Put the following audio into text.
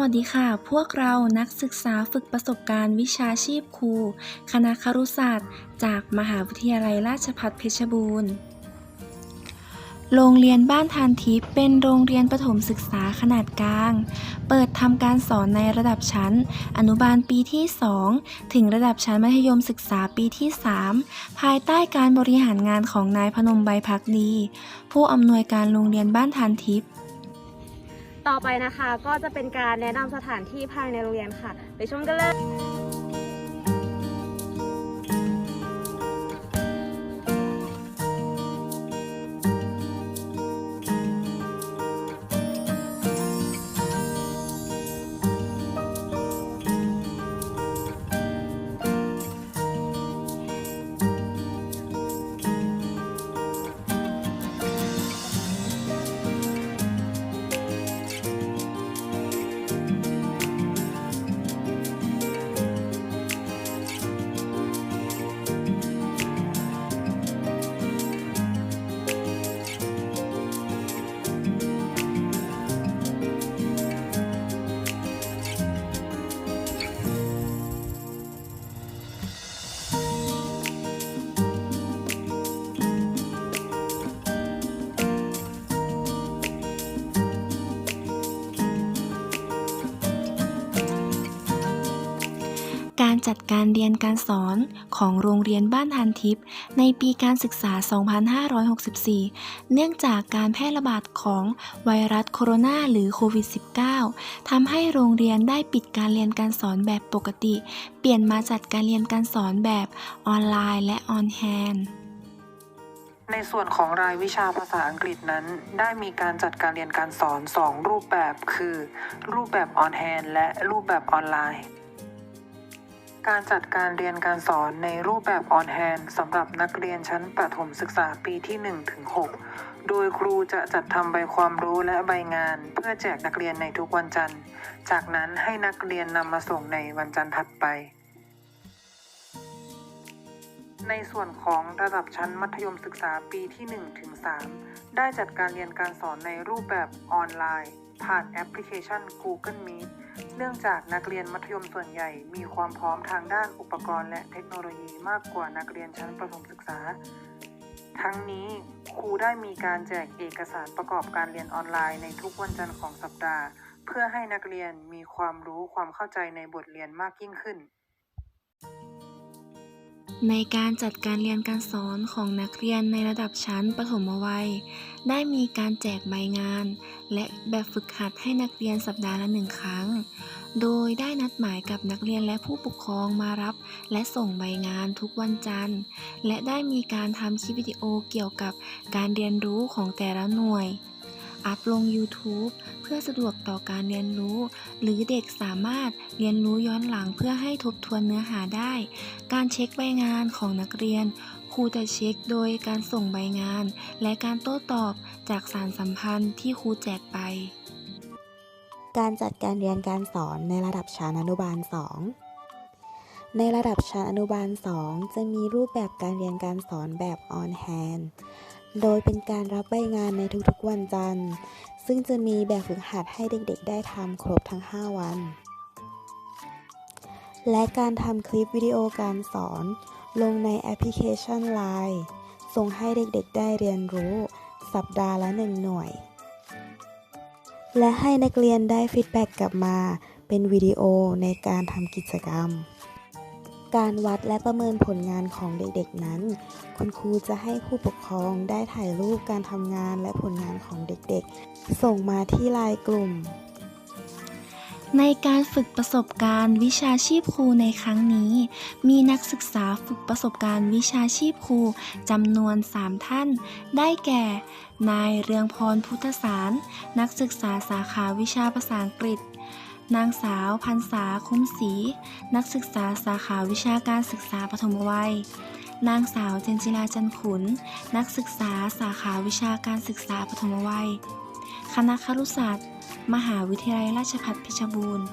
วัสดีค่ะ พวกเรานักศึกษาฝึกประสบการณ์วิชาชีพครู คณะครุศาสตร์ จากมหาวิทยาลัยราชภัฏเพชรบูรณ์ โรงเรียนบ้านทานทิพย์เป็นโรงเรียนประถมศึกษาขนาดกลาง เปิดทำการสอนในระดับชั้น อนุบาลปีที่ 2 ถึงระดับชั้นมัธยมศึกษาปีที่ 3 ภายใต้การบริหารงานของนายพนมใบพักดี ผู้อำนวยการโรงเรียนบ้านทานทิพย์ ต่อไปนะคะก็จะเป็นการแนะนำสถานที่ภายในโรงเรียนค่ะ ไปชมกันเลย การจัดการเรียนการสอนของโรงเรียนบ้านทานทิพย์ในปีการศึกษา 2564 เนื่องจากการแพร่ระบาดของไวรัสโคโรนาหรือโควิด -19 ทำให้โรงเรียนได้ปิดการเรียนการสอนแบบปกติ เปลี่ยนมาจัดการเรียนการสอนแบบออนไลน์และออนแฮนด์ในส่วนของรายวิชาภาษาอังกฤษนั้น ได้มีการจัดการเรียนการสอน 2 รูปแบบคือ รูปแบบออนแฮนและรูปแบบออนไลน์ การจัดการเรียนการสอนในรูปแบบออนแฮนสำหรับนักเรียนชั้นประถมศึกษาปีที่1ถึง6โดยครูจะจัดทำใบความรู้และใบงาน เพื่อแจกนักเรียนในทุกวันจันทร์ จากนั้นให้นักเรียนนำมาส่งในวันจันทร์ถัดไป ในส่วนของระดับชั้นมัธยมศึกษาปีที่1ถึง3ได้จัดการเรียนการสอนในรูปแบบออนไลน์ ผ่านแอปพลิเคชัน Google Meet เนื่องจากนักเรียนมัธยมส่วนใหญ่มีความพร้อมทางด้านอุปกรณ์และเทคโนโลยีมากกว่านักเรียนชั้นประถมศึกษา ทั้งนี้ครูได้มีการแจกเอกสารประกอบการเรียนออนไลน์ในทุกวันจันทร์ของสัปดาห์ เพื่อให้นักเรียนมีความรู้ความเข้าใจในบทเรียนมากยิ่งขึ้น ในการจัดการเรียนการสอนของนักเรียนในระดับชั้นประถมวัย ได้มีการแจกใบงาน และแบบฝึกหัดให้นักเรียนสัปดาห์ละหนึ่งครั้ง โดยได้นัดหมายกับนักเรียนและผู้ปกครองมารับ และส่งใบงานทุกวันจันทร์ และได้มีการทำคลิปวิดีโอเกี่ยวกับการเรียนรู้ของแต่ละหน่วย อัพลง YouTube เพื่อสะดวกต่อการเรียนรู้ หรือเด็กสามารถเรียนรู้ย้อนหลังเพื่อให้ทบทวนเนื้อหาได้ การเช็คใบงานของนักเรียน ครูจะเช็คโดยการส่งใบงาน และการโต้ตอบจากสารสัมพันธ์ที่ครูแจกไป การจัดการเรียนการสอนในระดับชั้นอนุบาล 2ในระดับชั้นอนุบาล 2 จะมีรูปแบบการเรียนการสอนแบบ on hand โดยเป็นการรับใบงานในทุกๆวันจันทร์ ซึ่งจะมีแบบฝึกหัดให้เด็กๆ ได้ทำครบทั้ง 5 วัน และการทำคลิปวิดีโอการสอน ลงในแอปพลิเคชัน Line ส่งให้เด็กๆ ได้เรียนรู้ สัปดาห์ละหนึ่งหน่วย และให้นักเรียนได้ฟีดแบ็กกลับมาเป็นวิดีโอในการทำกิจกรรม การวัดและประเมินผลงานของเด็กๆนั้น คุณครูจะให้ผู้ปกครองได้ถ่ายรูปการทำงานและผลงานของเด็กๆ ส่งมาที่ไลน์กลุ่ม ในการฝึกประสบการณ์วิชาชีพครูในครั้งนี้ มีนักศึกษาฝึกประสบการณ์วิชาชีพครูจำนวน 3 ท่าน ได้แก่ นายเรืองพรพุทธสาร นักศึกษาสาขาวิชาภาษาอังกฤษ นางสาวพันษาคุ้มศรีนักศึกษาสาขาวิชาการศึกษาปฐมวัย นางสาวเจนจิลาจันขุน นักศึกษาสาขาวิชาการศึกษาปฐมวัย คณะครุศาสตร์ มหาวิทยาลัยราชภัฏเพชรบูรณ์